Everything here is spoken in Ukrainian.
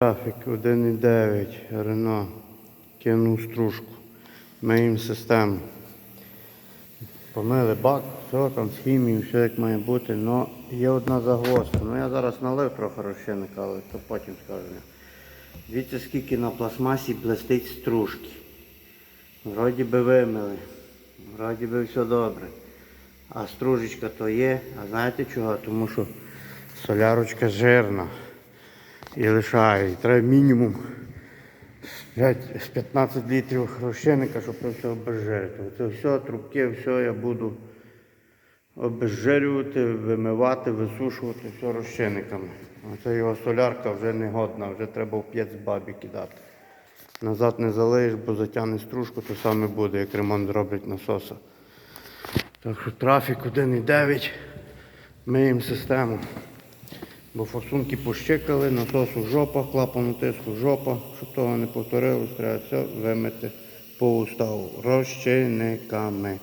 Трафік 1,9 Рено. Кинув стружку. Миємо систему. Помили бак, все там з хімією, все як має бути. Но є одна загвоздка. Ну я зараз налив трохи розчинника, але то потім скажу. Дивіться, скільки на пластмасі блистить стружки. Вроді би вимили. Вроді би все добре. А стружечка то є. А знаєте чого? Тому що солярочка жирна і лишає. І треба мінімум з 15 літрів розчинника, щоб це все обезжирити. Це все, трубки, все я буду обезжирювати, вимивати, висушувати все розчинниками. Оце його солярка вже не годна, вже треба в п'єць бабі кидати. Назад не залиєш, бо затягне стружку, то саме буде, як ремонт роблять насоса. Так що трафік 1,9. Миємо систему. Бо форсунки пощикали, насосу жопа, клапану тиску жопа. Щоб того не повторилось, треба все вимити по уставу розчинниками.